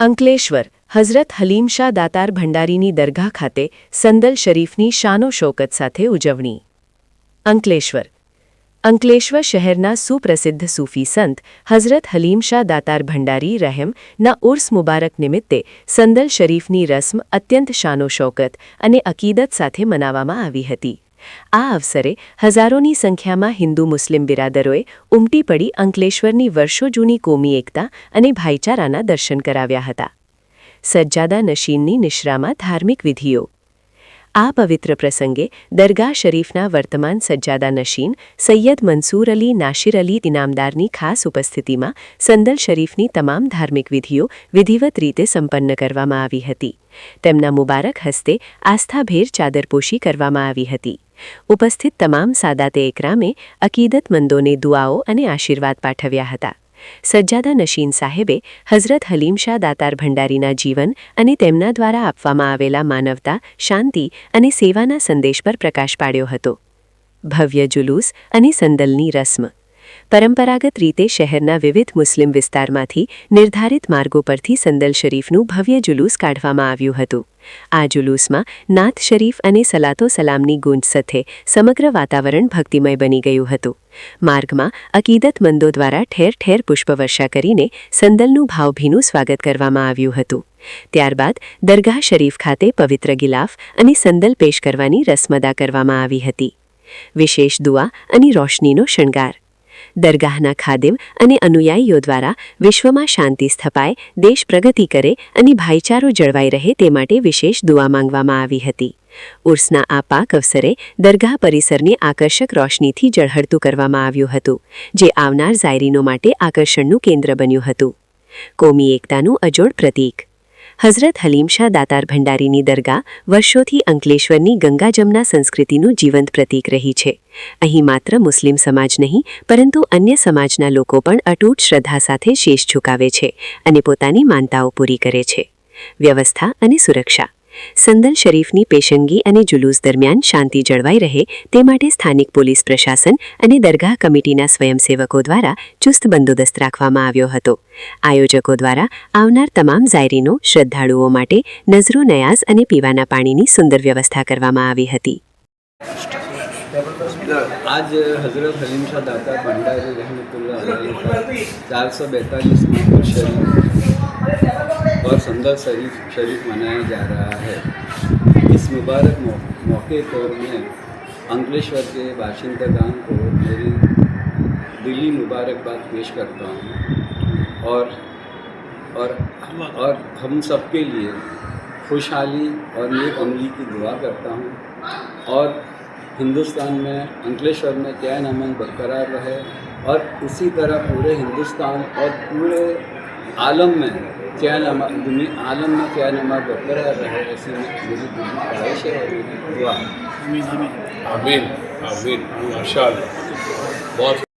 અંકલેશ્વર, હઝરત હલીમ શાહ દાતાર ભંડારીની દરગાહ ખાતે સંદલ શરીફની શાનો શોકત સાથે ઉજવણી. અંકલેશ્વર. અંકલેશ્વર શહેરના સુપ્રસિદ્ધ સૂફી સંત, હઝરત હલીમ શાહ દાતાર ભંડારી રહેમ ના ઉર્સ મુબારક નિમિત્તે સંદલ શરીફની રસ્મ અત્યંત શાનો શોકત અને અકીદત સાથે મનાવવામાં આવી હતી. આ અવસરે હજારોની સંખ્યામાં હિન્દુ મુસ્લિમ બિરાદરોએ ઉમટી પડી અંકલેશ્વરની વર્ષો જૂની કોમી એકતા અને ભાઈચારાના દર્શન કરાવ્યા હતા. સજ્જાદા નશીનની નિશ્રામાં ધાર્મિક વિધિઓ. આ પવિત્ર પ્રસંગે દરગાહ શરીફના વર્તમાન સજ્જાદા નશીન સૈયદ મંસૂર અલી નાશિર અલી ઇનામદારની ખાસ ઉપસ્થિતિમાં સંદલ શરીફની તમામ ધાર્મિક વિધિઓ વિધિવત રીતે સંપન્ન કરવામાં આવી હતી. તેમના મુબારક હસ્તે આસ્થાભેર ચાદરપોશી કરવામાં આવી હતી. ઉપસ્થિત તમામ સાદાતે એકરામે અકીદતમંદોને દુઆઓ અને આશીર્વાદ પાઠવ્યા હતા. સજ્જાદા નશીન સાહેબે હઝરત હલીમ શાહ દાતાર ભંડારીના જીવન અને તેમના દ્વારા આપવામાં આવેલા માનવતા, શાંતિ અને સેવાના સંદેશ પર પ્રકાશ પાડ્યો હતો. ભવ્ય જુલુસ અને સંદલની રસ્મ. પરંપરાગત રીતે શહેરના વિવિધ મુસ્લિમ વિસ્તારમાંથી નિર્ધારિત માર્ગો પરથી સંદલ શરીફનું ભવ્ય જુલુસ કાઢવામાં આવ્યું હતું. આ જુલુસમાં નાથ શરીફ અને સલાતો સલામની ગુંજ સાથે સમગ્ર વાતાવરણ ભક્તિમય બની ગયું હતું. માર્ગમાં અકીદતમંદો દ્વારા ઠેર ઠેર પુષ્પવર્ષા કરીને સંદલનું ભાવભીનું સ્વાગત કરવામાં આવ્યું હતું. ત્યારબાદ દરગાહ શરીફ ખાતે પવિત્ર ગિલાફ અને સંદલ પેશ કરવાની રસમદા કરવામાં આવી હતી. વિશેષ દુઆ અને રોશનીનો શણગાર. દરગાહના ખાદિમ અને અનુયાયીઓ દ્વારા વિશ્વમાં શાંતિ સ્થપાય, દેશ પ્રગતિ કરે અને ભાઈચારો જળવાઈ રહે તે માટે વિશેષ દુઆ માંગવામાં આવી હતી. ઉર્સના આ પાક અવસરે દરગાહ પરિસરને આકર્ષક રોશનીથી ઝળહળતું કરવામાં આવ્યું હતું, જે આવનાર ઝાયરીનો માટે આકર્ષણનું કેન્દ્ર બન્યું હતું. કોમી એકતાનું અજોડ પ્રતીક હઝરત હલીમ શાહ દાતાર ભંડારીની દરગાહ વર્ષોથી અંકલેશ્વરની ગંગા જમના સંસ્કૃતિનું જીવંત પ્રતીક રહી છે. અહીં માત્ર મુસ્લિમ સમાજ નહીં, પરંતુ અન્ય સમાજના લોકો પણ અટૂટ શ્રદ્ધા સાથે શેષ ઝુકાવે છે અને પોતાની માનતાઓ પૂરી કરે છે. વ્યવસ્થા અને સુરક્ષા. સંદન શરીફની પેશંગી અને જુલુસ દરમિયાન શાંતિ જળવાઈ રહે તે માટે સ્થાનિક પોલીસ પ્રશાસન અને દરગાહ કમિટીના સ્વયંસેવકો દ્વારા ચુસ્ત બંદોબસ્ત રાખવામાં આવ્યો હતો. આયોજકો દ્વારા આવનાર તમામ ઝાયરીનો શ્રદ્ધાળુઓ માટે નજરો નયાઝ અને પીવાના પાણીની સુંદર વ્યવસ્થા કરવામાં આવી હતી. આજ હઝરત હલીમ શાહ દાતા ભંડારી રહેમતુલ્લાહ ચારસો બેતાલીસમાં और सुंदर शरीफ शरीफ मनाया जा रहा है। इस मुबारक मौके पर मैं अंकलेश्वर के बाशिंदगान को मेरी दिली मुबारकबाद पेश करता हूँ। और और और हम सबके लिए खुशहाली और नेक अमली की दुआ करता हूँ। और हिंदुस्तान में, अंकलेश्वर में क्या नमन बरकरार रहे और इसी तरह पूरे हिंदुस्तान और पूरे आलम में चैन अमन दुनिया आलम में चैन अमन बरकरार रहे ऐसी मेरी दिली ख्वाहिश है और मेरी दुआ है आमीन आमीन माशा बहुत